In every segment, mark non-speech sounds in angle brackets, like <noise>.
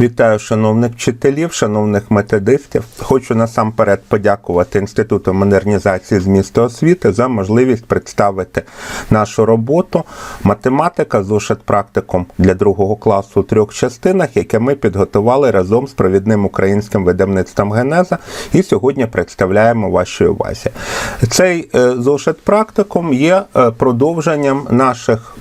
Вітаю шановних вчителів, шановних методистів. Хочу насамперед подякувати Інституту модернізації змісту освіти за можливість представити нашу роботу математика зошит практикум для другого класу у трьох частинах, яке ми підготували разом з провідним українським видавництвом Генеза і сьогодні представляємо вашій увазі. Цей е, зошит практикум є е, продовженням наших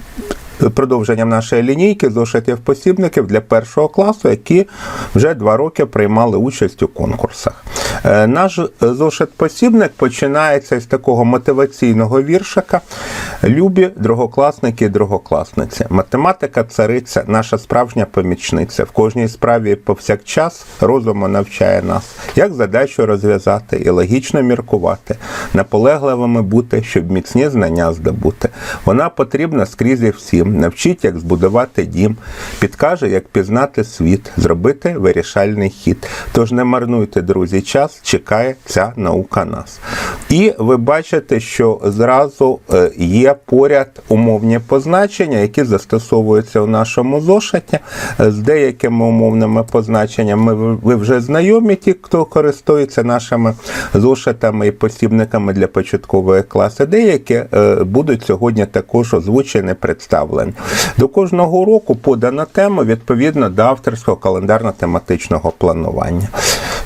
продовженням нашої лінійки зошитів посібників для першого класу, які вже два роки приймали участь у конкурсах. Е, Наш зошит посібник починається із такого мотиваційного віршика. Любі другокласники і другокласниці. Математика цариця, наша справжня помічниця. В кожній справі повсякчас розуму навчає нас, як задачу розв'язати і логічно міркувати, наполегливими бути, щоб міцні знання здобути. Вона потрібна скрізь і всім. Навчить, як збудувати дім, підкаже, як пізнати світ, зробити вирішальний хід. Тож не марнуйте, друзі, час, чекає ця наука нас. І ви бачите, що зразу е, є поряд умовні позначення, які застосовуються у нашому зошиті. Е, З деякими умовними позначеннями ви- вже знайомі, ті, хто користується нашими зошитами і посібниками для початкової класи. Деякі е, будуть сьогодні також озвучені, представлені. До кожного року подана тема відповідно до авторського календарно-тематичного планування.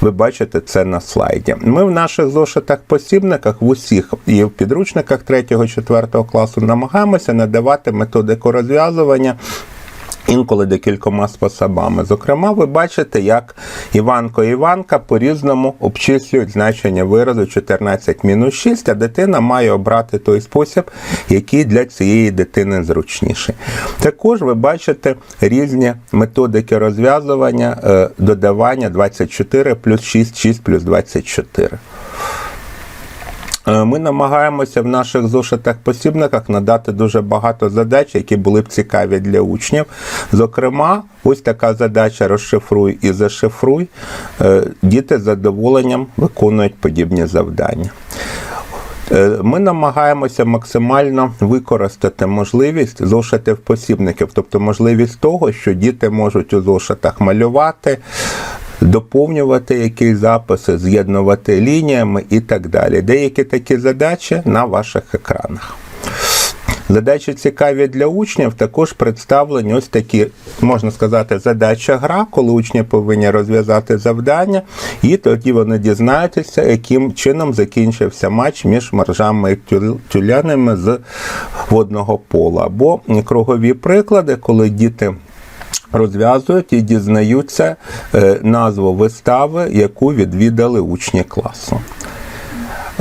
Ви бачите це на слайді. Ми в наших зошитах-посібниках в усіх і в підручниках 3-4 класу намагаємося надавати методику розв'язування. Інколи декількома способами. Зокрема, ви бачите, як Іванко і Іванка по-різному обчислюють значення виразу 14 мінус 6, а дитина має обрати той спосіб, який для цієї дитини зручніший. Також ви бачите різні методики розв'язування, е, додавання 24 плюс 6, 6 плюс 24. Е, Ми намагаємося в наших зошитах-посібниках надати дуже багато задач, які були б цікаві для учнів. Зокрема, ось така задача розшифруй і зашифруй. Е, Діти з задоволенням виконують подібні завдання. Е, Ми намагаємося максимально використати можливість зошитів посібників, тобто можливість того, що діти можуть у зошитах малювати, доповнювати якісь записи, з'єднувати лініями і так далі. Деякі такі задачі на ваших екранах. Задачі цікаві для учнів також представлені ось такі, можна сказати, задача гра, коли учні повинні розв'язати завдання, і тоді вони дізнаються, яким чином закінчився матч між моржами і тюл- тюлянами з водного пола. Або кругові приклади, коли діти. Розв'язують і дізнаються е, назву вистави, яку відвідали учні класу.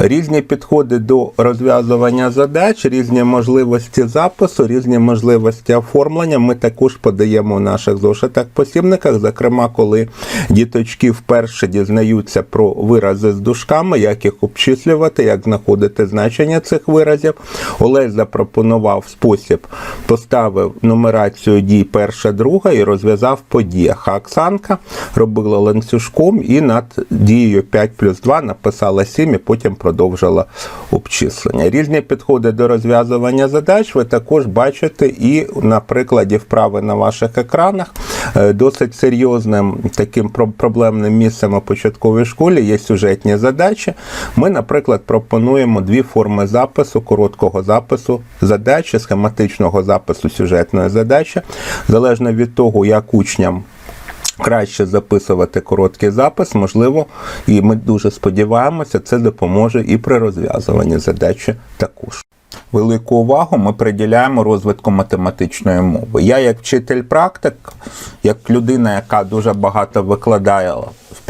Різні підходи до розв'язування задач, різні можливості запису, різні можливості оформлення. Ми також подаємо у наших зошитах посібниках. Зокрема, коли діточки вперше дізнаються про вирази з дужками, як їх обчислювати, як знаходити значення цих виразів. Олесь запропонував спосіб, поставив нумерацію дій перша, друга і розв'язав по діях. А Оксанка робила ланцюжком і над дією 5 плюс 2 написала 7 і потім продовжила обчислення. Різні підходи до розв'язування задач ви також бачите і на прикладі вправи на ваших екранах. Е, Досить серйозним таким проблемним місцем у початковій школі є сюжетні задачі. Ми, наприклад, пропонуємо дві форми запису, короткого запису задачі, схематичного запису сюжетної задачі, залежно від того, як учням краще записувати короткий запис, можливо, і ми дуже сподіваємося, це допоможе і при розв'язуванні задачі також. Велику увагу ми приділяємо розвитку математичної мови. Я, як вчитель практик, як людина, яка дуже багато викладає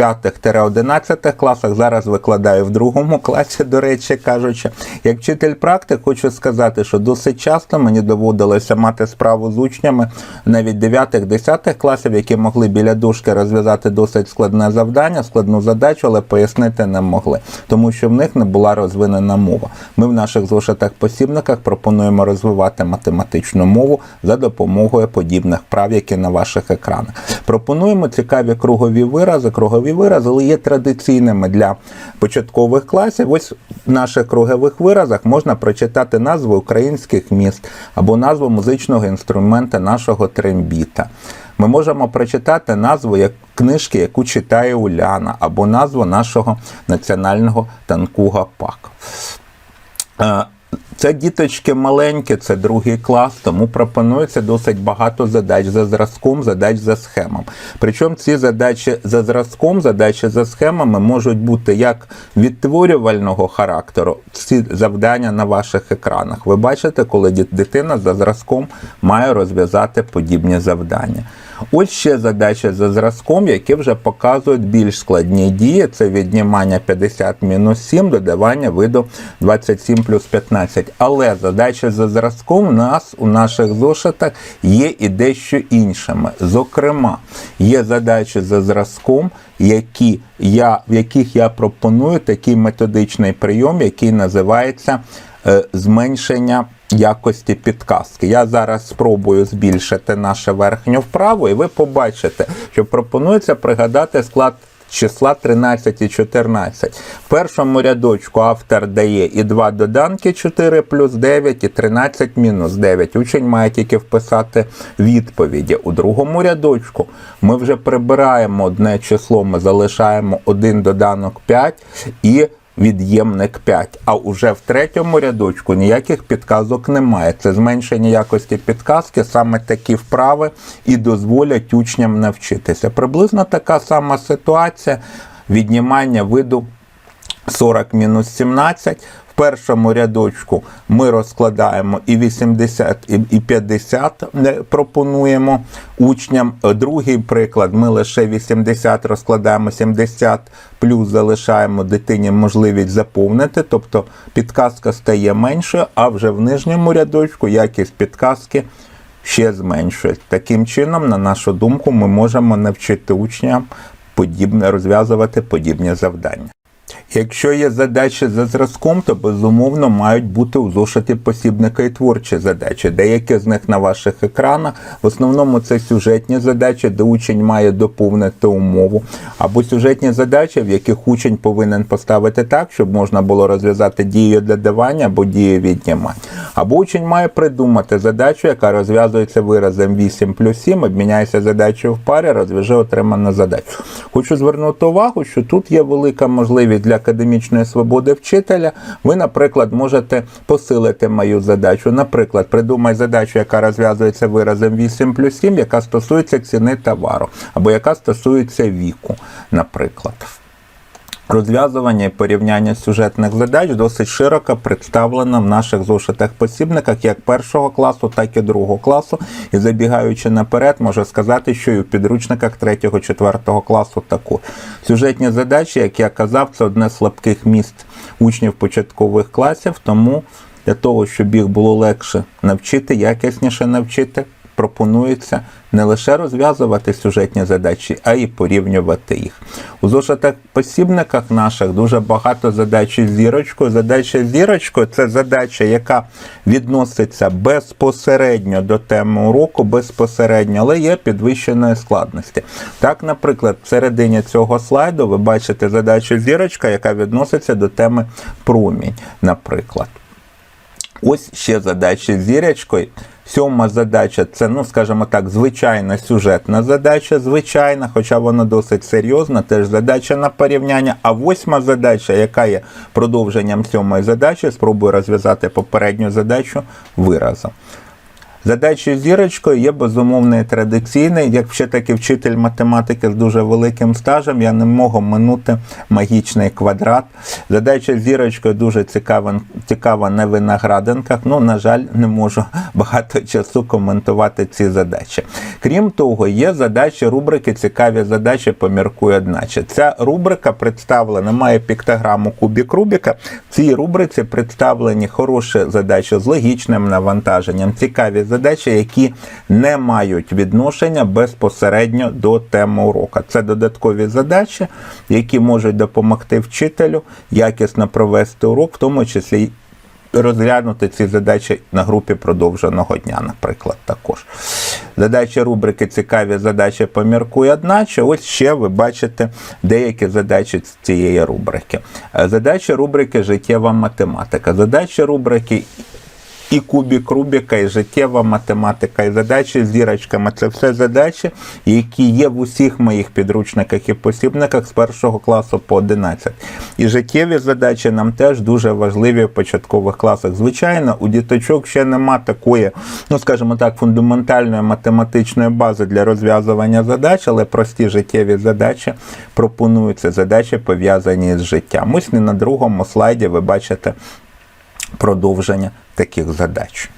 5-11 класах, зараз викладаю в другому класі, до речі кажучи. Як вчитель практик, хочу сказати, що досить часто мені доводилося мати справу з учнями навіть 9-10 класів, які могли біля дужки розв'язати досить складне завдання, складну задачу, але пояснити не могли, тому що в них не була розвинена мова. Ми в наших зошитах посібниках пропонуємо розвивати математичну мову за допомогою подібних прав, які на ваших екранах. Пропонуємо цікаві кругові вирази. Кругові вирази але є традиційними для початкових класів. Ось в наших кругових виразах можна прочитати назви українських міст або назву музичного інструмента нашого трембіта. Ми можемо прочитати назву як книжки, яку читає Уляна, або назву нашого національного танку Гапак. Це діточки маленькі, це другий клас, тому пропонується досить багато задач за зразком, задач за схемами. Причому ці задачі за зразком, задачі за схемами можуть бути як відтворювального характеру, ці завдання на ваших екранах. Ви бачите, коли дит- дитина за зразком має розв'язати подібні завдання. Ось ще задачі за зразком, які вже показують більш складні дії. Це віднімання 50 мінус 7, додавання виду 27 плюс 15. Але задачі за зразком у нас у наших зошитах є і дещо іншими. Зокрема, є задачі за зразком, які я, в яких я пропоную такий методичний прийом, який називається зменшення якості підказки. Я зараз спробую збільшити наше верхнє вправо, і ви побачите, що пропонується пригадати склад. Числа 13 і 14. В першому рядочку автор дає і два доданки 4 плюс 9 і 13 мінус 9. Учень має тільки вписати відповіді. У другому рядочку ми вже прибираємо одне число, ми залишаємо один доданок 5 і від'ємник 5. А уже в третьому рядочку ніяких підказок немає. Це зменшення якості підказки, саме такі вправи і дозволять учням навчитися. Приблизно така сама ситуація віднімання виду 40 мінус 17. В першому рядочку ми розкладаємо і 80, і і 50 е, пропонуємо учням. Другий приклад, ми лише 80 розкладаємо 70 плюс залишаємо дитині можливість заповнити, тобто підказка стає меншою, а вже в нижньому рядочку якість підказки ще зменшується. Таким чином, на нашу думку, ми можемо навчити учням подібне розв'язувати подібні завдання. Якщо є задачі за зразком, то безумовно мають бути у зошиті посібника і творчі задачі. Деякі з них на ваших екранах. В основному це сюжетні задачі, де учень має доповнити умову, або сюжетні задачі, в яких учень повинен поставити так, щоб можна було розв'язати дію додавання або дію віднімання. Або учень має придумати задачу, яка розв'язується виразом 8 плюс 7, обміняється задачею в парі, розв'яже отриману задачу. Хочу звернути увагу, що тут є велика можливість для академічної свободи вчителя. Ви, наприклад, можете посилити мою задачу. Наприклад, придумай задачу, яка розв'язується виразом 8 плюс 7, яка стосується ціни товару, або яка стосується віку, наприклад. Розв'язування і порівняння сюжетних задач досить широко представлено в наших зошитах-посібниках як першого класу, так і другого класу. І забігаючи наперед, можу сказати, що і в підручниках 3-4 класу таку. Сюжетні задачі, як я казав, це одне з слабких міст учнів початкових класів, тому для того, щоб їх було легше навчити, якісніше навчити, пропонується не лише розв'язувати сюжетні задачі, а й порівнювати їх. У зошитах посібниках наших дуже багато задач із зірочкою. Задача з зірочкою це задача, яка відноситься безпосередньо до теми уроку, безпосередньо, але є підвищеної складності. Так, наприклад, в середині цього слайду ви бачите задачу зірочка, яка відноситься до теми промінь, наприклад. Ось ще задачі з зірочкою. Сьома задача це, ну скажімо так, звичайна сюжетна задача, звичайна, хоча вона досить серйозна, теж задача на порівняння. А восьма задача, яка є продовженням сьомої задачі, спробую розв'язати попередню задачу виразом. Задача зірочкою є безумовно і традиційною. Як ще таки вчитель математики з дуже великим стажем, я не можу минути магічний квадрат. Задача зірочкою дуже цікава, цікава на виноградинках. Ну, на жаль, не можу <laughs> багато часу коментувати ці задачі. Крім того, є задачі рубрики Цікаві задачі поміркує одначе. Ця рубрика представлена, має піктограму кубік Рубіка. В цій рубриці представлені хороші задачі з логічним навантаженням, цікаві задачі, які не мають відношення безпосередньо до теми урока. Це додаткові задачі, які можуть допомогти вчителю якісно провести урок, в тому числі розглянути ці задачі на групі продовженого дня, наприклад, також. Задачі рубрики Цікаві задачі поміркує одначе. Ось ще ви бачите деякі задачі з цієї рубрики. Задачі рубрики Життєва математика. Задачі рубрики і кубік Рубіка, і життєва математика, і задачі з зірочками. Це все задачі, які є в усіх моїх підручниках і посібниках з першого класу по 11. І життєві задачі нам теж дуже важливі в початкових класах. Звичайно, у діточок ще нема такої, ну скажімо так, фундаментальної математичної бази для розв'язування задач, але прості життєві задачі пропонуються задачі пов'язані з життям. Ось не на другому слайді ви бачите продовження таких задач.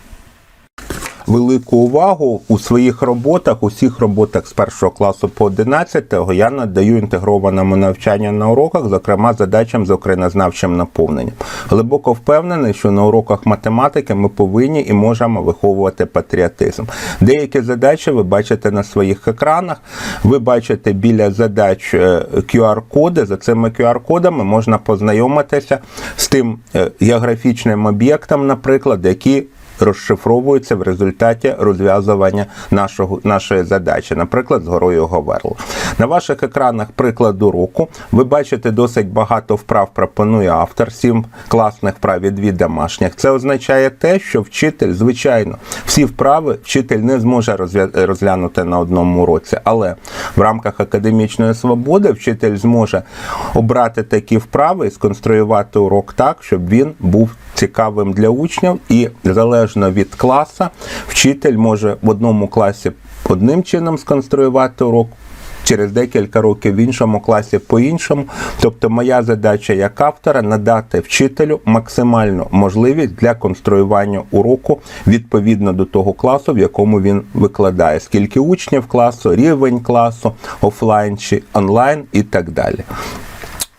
Велику увагу у своїх роботах, усіх роботах з першого класу по 11 я надаю інтегрованому навчанню на уроках, зокрема задачам з українознавчим наповненням. Глибоко впевнений, що на уроках математики ми повинні і можемо виховувати патріотизм. Деякі задачі ви бачите на своїх екранах. Ви бачите біля задач е, QR-коди. За цими QR-кодами можна познайомитися з тим е, географічним об'єктом, наприклад, який розшифровується в результаті розв'язування нашого, нашої задачі, наприклад, з горою Говерла. На ваших екранах приклад уроку. Ви бачите досить багато вправ пропонує автор, сім класних вправ і дві домашніх. Це означає те, що вчитель, звичайно, всі вправи вчитель не зможе розглянути на одному уроці, але в рамках академічної свободи вчитель зможе обрати такі вправи і сконструювати урок так, щоб він був цікавим для учнів, і залежно від класу, вчитель може в одному класі одним чином сконструювати урок. Через декілька років в іншому класі по-іншому. Тобто, моя задача як автора надати вчителю максимальну можливість для конструювання уроку відповідно до того класу, в якому він викладає, скільки учнів класу, рівень класу, офлайн чи онлайн і так далі.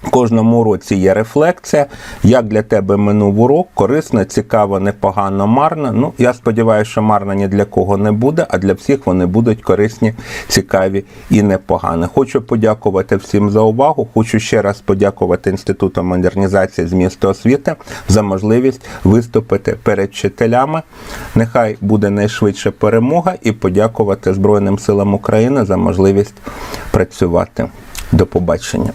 Кожному уроці є рефлексія, як для тебе минув урок, корисно, цікаво, непогано, марно. Ну, я сподіваюся, що марно ні для кого не буде, а для всіх вони будуть корисні, цікаві і непогані. Хочу подякувати всім за увагу. Хочу ще раз подякувати Інституту модернізації змісту освіти за можливість виступити перед вчителями. Нехай буде найшвидше перемога, і подякувати Збройним силам України за можливість працювати. До побачення.